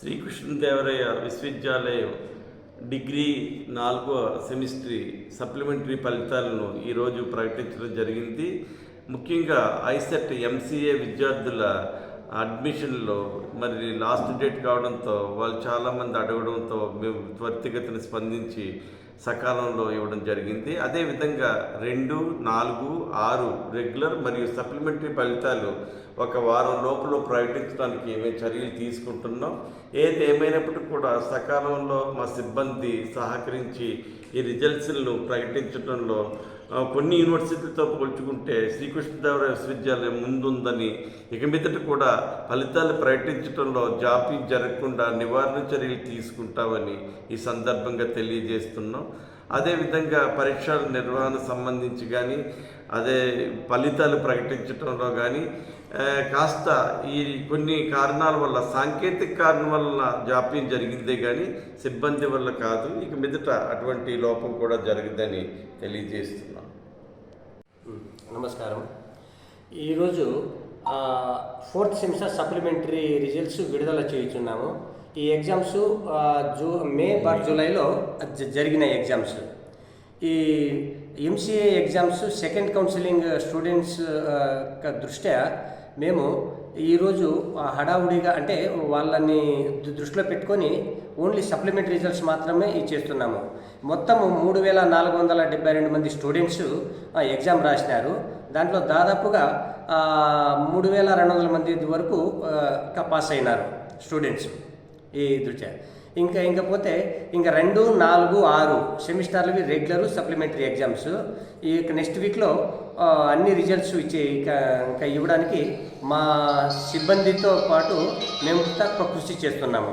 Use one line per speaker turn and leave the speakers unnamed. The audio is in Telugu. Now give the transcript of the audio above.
శ్రీకృష్ణదేవరాయ విశ్వవిద్యాలయం డిగ్రీ నాలుగో సెమిస్ట్రీ సప్లిమెంటరీ ఫలితాలను ఈరోజు ప్రకటించడం జరిగింది. ముఖ్యంగా ఐసెట్ ఎంసీఏ విద్యార్థుల అడ్మిషన్లో మరి లాస్ట్ డేట్ కావడంతో వాళ్ళు చాలామంది అడగడంతో మేము త్వరితగతిన స్పందించి సకాలంలో ఇవ్వడం జరిగింది. అదేవిధంగా రెండు నాలుగు ఆరు రెగ్యులర్ మరియు సప్లిమెంటరీ ఫలితాలు ఒక వారం లోపల ప్రకటించడానికి మేము చర్యలు తీసుకుంటున్నాం. ఏది ఏమైనప్పటికీ కూడా సకాలంలో మా సిబ్బంది సహకరించి ఈ రిజల్ట్స్లను ప్రకటించడంలో కొన్ని యూనివర్సిటీలతో పోల్చుకుంటే శ్రీకృష్ణదేవరాయ విశ్వవిద్యాలయం ముందుందని ఇక మీదట కూడా ఫలితాలు ప్రకటించడంలో జాప్యం జరగకుండా నివారణ చర్యలు తీసుకుంటామని ఈ సందర్భంగా తెలియజేస్తున్నాం. అదేవిధంగా పరీక్షల నిర్వహణ సంబంధించి కానీ అదే ఫలితాలు ప్రకటించడంలో కానీ కాస్త ఈ కొన్ని కారణాల వల్ల సాంకేతిక కారణం వల్ల జాప్యం జరిగిందే కానీ సిబ్బంది వల్ల కాదు. ఇక మీదట అటువంటి లోపం కూడా జరగదని తెలియజేస్తున్నాం.
నమస్కారం. ఈరోజు ఫోర్త్ సెమిస్టర్ సప్లిమెంటరీ రిజల్ట్స్ విడుదల చేయుచున్నాము. ఈ ఎగ్జామ్స్ జూ మే బార్ జూలైలో జ- జరిగిన ఎగ్జామ్స్ ఈ MCA exams second counselling students దృష్ట్యా మేము ఈరోజు హడావుడిగా అంటే వాళ్ళని దృష్టిలో పెట్టుకొని ఓన్లీ సప్లిమెంట్ రిజల్ట్స్ మాత్రమే ఇచ్చేస్తున్నాము మొత్తం మూడు వేల నాలుగు వందల డెబ్బై రెండు మంది స్టూడెంట్స్ ఆ, ఎగ్జామ్ రాసినారు. దాంట్లో దాదాపుగా మూడు వేల రెండు వందల మంది వరకు పాస్ అయినారు స్టూడెంట్స్ ఈ దృష్ట్యా? ఇంకా ఇంకపోతే ఇంకా రెండు నాలుగు ఆరు సెమిస్టర్లవి రెగ్యులర్ సప్లిమెంటరీ ఎగ్జామ్స్. ఈ నెక్స్ట్ వీక్లో అన్ని రిజల్ట్స్ ఇచ్చే ఇంకా ఇవ్వడానికి మా సిబ్బందితో పాటు మేము తక్కువ కృషి చేస్తున్నాము.